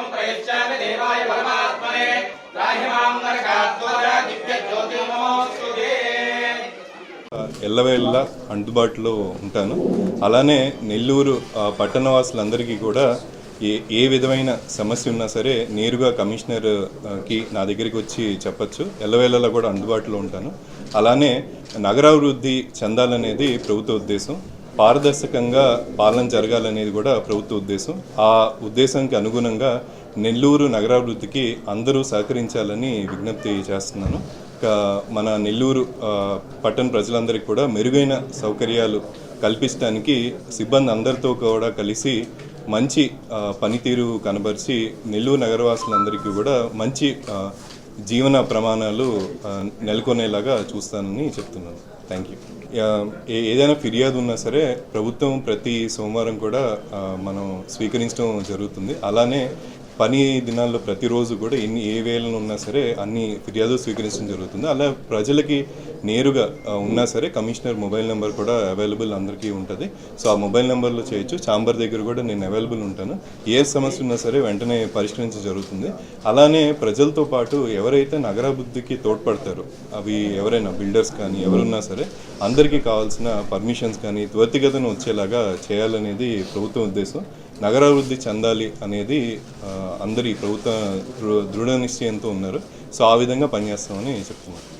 దేవం ప్రయచ్చామి దేవాయ పరమాత్మనే. రాహిమాం నరకాద్వార దివ్య జ్యోతిర్నమోస్తుతే ఎల్లవేళ్ళ అందుబాటులో ఉంటాను. అలానే నెల్లూరు పట్టణ పట్టణవాసులందరికీ కూడా ఏ ఏ విధమైన సమస్య ఉన్నా సరే నేరుగా కమిషనర్కి నా దగ్గరికి వచ్చి చెప్పచ్చు. ఎల్లవేళలా కూడా అందుబాటులో ఉంటాను. అలానే నగరాభివృద్ధి చెందాలనేది ప్రభుత్వ ఉద్దేశం. పారదర్శకంగా పాలన జరగాలనేది కూడా ప్రభుత్వ ఉద్దేశం. ఆ ఉద్దేశానికి అనుగుణంగా నెల్లూరు నగరాభివృద్ధికి అందరూ సహకరించాలని విజ్ఞప్తి చేస్తున్నాను. మన నెల్లూరు పట్టణ ప్రజలందరికీ కూడా మెరుగైన సౌకర్యాలు కల్పించడానికి సిబ్బంది అందరితో కూడా కలిసి మంచి పనితీరు కనబరిచి నెల్లూరు నగరవాసులందరికీ కూడా మంచి జీవన ప్రమాణాలు నెలకొనేలాగా చూస్తానని చెప్తున్నాను. థ్యాంక్ యూ ఏదైనా ఫిర్యాదు ఉన్నా సరే ప్రభుత్వం ప్రతి సోమవారం కూడా మనం స్వీకరించడం జరుగుతుంది. అలానే పని దినాల్లో ప్రతిరోజు కూడా ఎన్ని ఏ వేళను ఉన్నా సరే అన్ని ఫిర్యాదు స్వీకరించడం జరుగుతుంది. అలా ప్రజలకి నేరుగా ఉన్నా సరే కమిషనర్ మొబైల్ నెంబర్ కూడా అవైలబుల్ అందరికీ ఉంటుంది. సో ఆ మొబైల్ నెంబర్లో చేయొచ్చు. చాంబర్ దగ్గర కూడా నేను అవైలబుల్ ఉంటాను. ఏ సమస్య ఉన్నా సరే వెంటనే పరిష్కరించడం జరుగుతుంది. అలానే ప్రజలతో పాటు ఎవరైతే నగరాభివృద్ధికి తోడ్పడతారో అవి ఎవరైనా బిల్డర్స్ కానీ ఎవరున్నా సరే అందరికీ కావాల్సిన పర్మిషన్స్ కానీ త్వరితగతిన వచ్చేలాగా చేయాలనేది ప్రభుత్వం ఉద్దేశం. నగరాభివృద్ధి చెందాలి అనేది అందరి ప్రభుత్వ దృ- దృఢ నిశ్చయంతో ఉన్నారు. సో ఆ విధంగా పనిచేస్తామని చెప్తున్నాను.